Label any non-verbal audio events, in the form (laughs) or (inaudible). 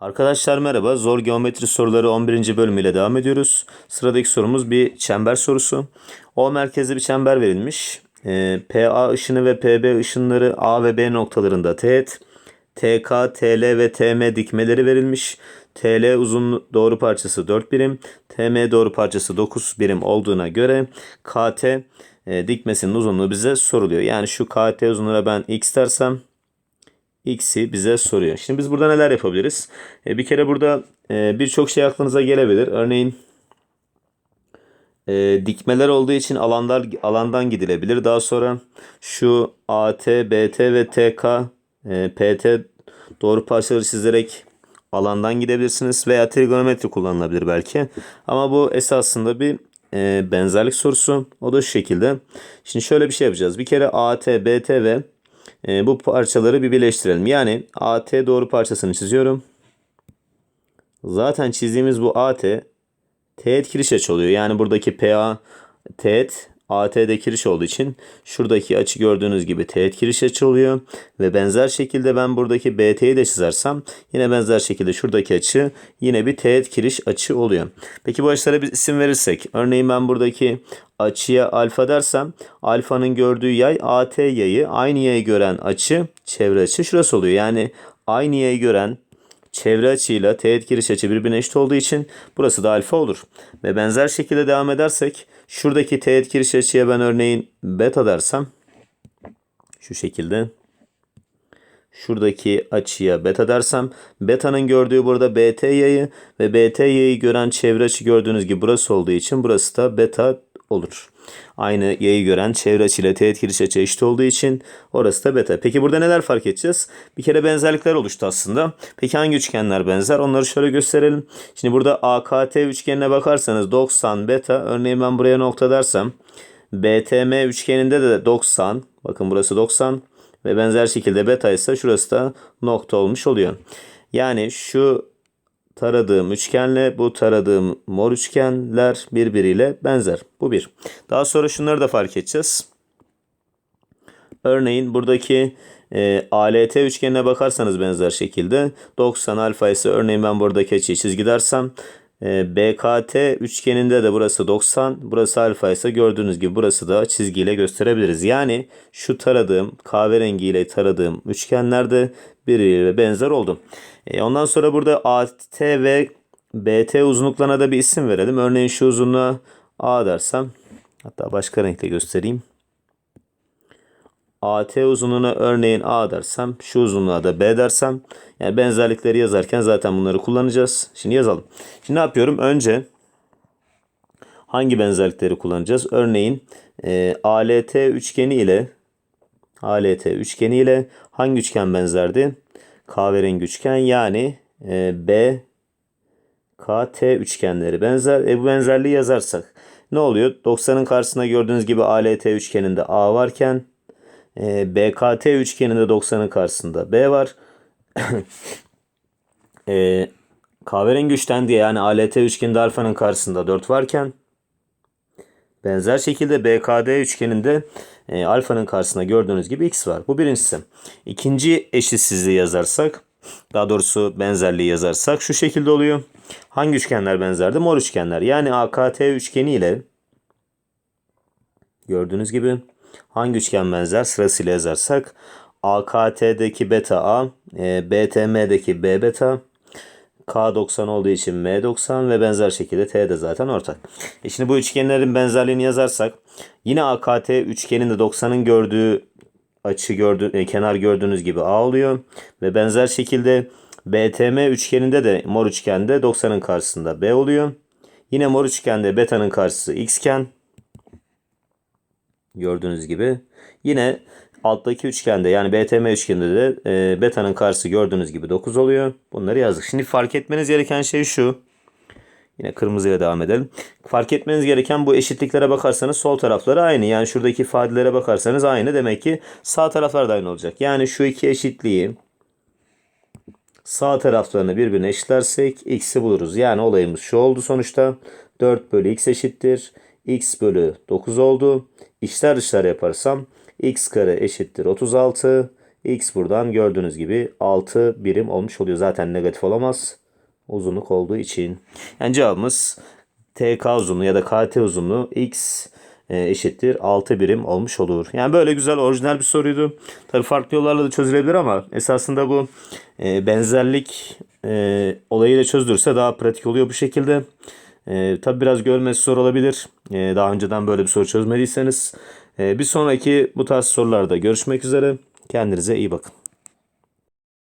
Arkadaşlar merhaba. Zor geometri soruları 11. bölümüyle devam ediyoruz. Sıradaki sorumuz bir çember sorusu. O merkezli bir çember verilmiş. Ee, PA ışını ve PB ışınları A ve B noktalarında teğet. TK, TL ve TM dikmeleri verilmiş. TL uzun doğru parçası 4 birim. TM doğru parçası 9 birim olduğuna göre KT e, dikmesinin uzunluğu bize soruluyor. Yani şu KT uzunluğuna ben x dersem x'i bize soruyor. Şimdi biz burada neler yapabiliriz? E, bir kere burada e, birçok şey aklınıza gelebilir. Örneğin e, dikmeler olduğu için alanlar alandan gidilebilir. Daha sonra şu AT, BT ve TK, e, PT doğru parçaları çizerek alandan gidebilirsiniz veya trigonometri kullanılabilir belki. Ama bu esasında bir e, benzerlik sorusu. O da şu şekilde. Şimdi şöyle bir şey yapacağız. Bir kere AT, BT ve e, bu parçaları bir birleştirelim. Yani AT doğru parçasını çiziyorum. Zaten çizdiğimiz bu AT teğet kiriş açı oluyor. Yani buradaki PA teğet AT'de kiriş olduğu için şuradaki açı gördüğünüz gibi teğet kiriş açı oluyor. Ve benzer şekilde ben buradaki BT'yi de çizersem yine benzer şekilde şuradaki açı yine bir teğet kiriş açı oluyor. Peki bu açılara bir isim verirsek örneğin ben buradaki açıya alfa dersem alfanın gördüğü yay AT yayı aynı yayı gören açı çevre açı şurası oluyor. Yani aynı yayı gören çevre açıyla teğet giriş açı birbirine eşit olduğu için burası da alfa olur. Ve benzer şekilde devam edersek şuradaki teğet giriş açıya ben örneğin beta dersem şu şekilde şuradaki açıya beta dersem beta'nın gördüğü burada BT yayı ve BT yayı gören çevre açı gördüğünüz gibi burası olduğu için burası da beta olur. Aynı yayı gören çevre açıyla teğet giriş açı eşit olduğu için orası da beta. Peki burada neler fark edeceğiz? Bir kere benzerlikler oluştu aslında. Peki hangi üçgenler benzer? Onları şöyle gösterelim. Şimdi burada AKT üçgenine bakarsanız 90 beta. Örneğin ben buraya nokta dersem BTM üçgeninde de 90. Bakın burası 90 ve benzer şekilde beta ise şurası da nokta olmuş oluyor. Yani şu taradığım üçgenle bu taradığım mor üçgenler birbiriyle benzer. Bu bir. Daha sonra şunları da fark edeceğiz. Örneğin buradaki e, ALT üçgenine bakarsanız benzer şekilde 90 alfa ise örneğin ben buradaki açıyı çizgi dersem BKT üçgeninde de burası 90 burası alfa ise gördüğünüz gibi burası da çizgiyle gösterebiliriz. Yani şu taradığım kahverengiyle taradığım üçgenler de birbiriyle benzer oldu. E, ondan sonra burada AT ve BT uzunluklarına da bir isim verelim. Örneğin şu uzunluğa A dersem hatta başka renkle göstereyim. AT uzunluğuna örneğin A dersem, şu uzunluğa da B dersem, yani benzerlikleri yazarken zaten bunları kullanacağız. Şimdi yazalım. Şimdi ne yapıyorum? Önce hangi benzerlikleri kullanacağız? Örneğin e, ALT üçgeni ile ALT üçgeni ile hangi üçgen benzerdi? Kahverengi üçgen yani e, B KT üçgenleri benzer. E, bu benzerliği yazarsak ne oluyor? 90'ın karşısında gördüğünüz gibi ALT üçgeninde A varken e, BKT üçgeninde 90'ın karşısında B var. (laughs) e, kahverengi üçgen diye yani ALT üçgeninde alfanın karşısında 4 varken benzer şekilde BKD üçgeninde e, alfanın karşısında gördüğünüz gibi x var. Bu birincisi. İkinci eşitsizliği yazarsak daha doğrusu benzerliği yazarsak şu şekilde oluyor. Hangi üçgenler benzerdi? Mor üçgenler. Yani AKT üçgeni ile gördüğünüz gibi hangi üçgen benzer sırasıyla yazarsak AKT'deki beta A, e, BTM'deki B beta, K90 olduğu için M90 ve benzer şekilde T de zaten ortak. E şimdi bu üçgenlerin benzerliğini yazarsak yine AKT üçgenin de 90'ın gördüğü açı gördü, e, kenar gördüğünüz gibi A oluyor ve benzer şekilde BTM üçgeninde de mor üçgende 90'ın karşısında B oluyor. Yine mor üçgende beta'nın karşısı x iken gördüğünüz gibi yine alttaki üçgende yani BTM üçgeninde de e, beta'nın karşısı gördüğünüz gibi 9 oluyor. Bunları yazdık. Şimdi fark etmeniz gereken şey şu. Yine kırmızıya devam edelim. Fark etmeniz gereken bu eşitliklere bakarsanız sol tarafları aynı. Yani şuradaki ifadelere bakarsanız aynı. Demek ki sağ taraflar da aynı olacak. Yani şu iki eşitliği sağ taraflarını birbirine eşitlersek x'i buluruz. Yani olayımız şu oldu sonuçta. 4 bölü x eşittir. x bölü 9 oldu. İçler dışlar yaparsam x kare eşittir 36. X buradan gördüğünüz gibi 6 birim olmuş oluyor. Zaten negatif olamaz. Uzunluk olduğu için. Yani cevabımız TK uzunluğu ya da KT uzunluğu X e, eşittir 6 birim olmuş olur. Yani böyle güzel orijinal bir soruydu. Tabii farklı yollarla da çözülebilir ama esasında bu e, benzerlik e, olayıyla çözülürse daha pratik oluyor bu şekilde. E, tabii biraz görmesi zor olabilir. E, daha önceden böyle bir soru çözmediyseniz. E, bir sonraki bu tarz sorularda görüşmek üzere. Kendinize iyi bakın.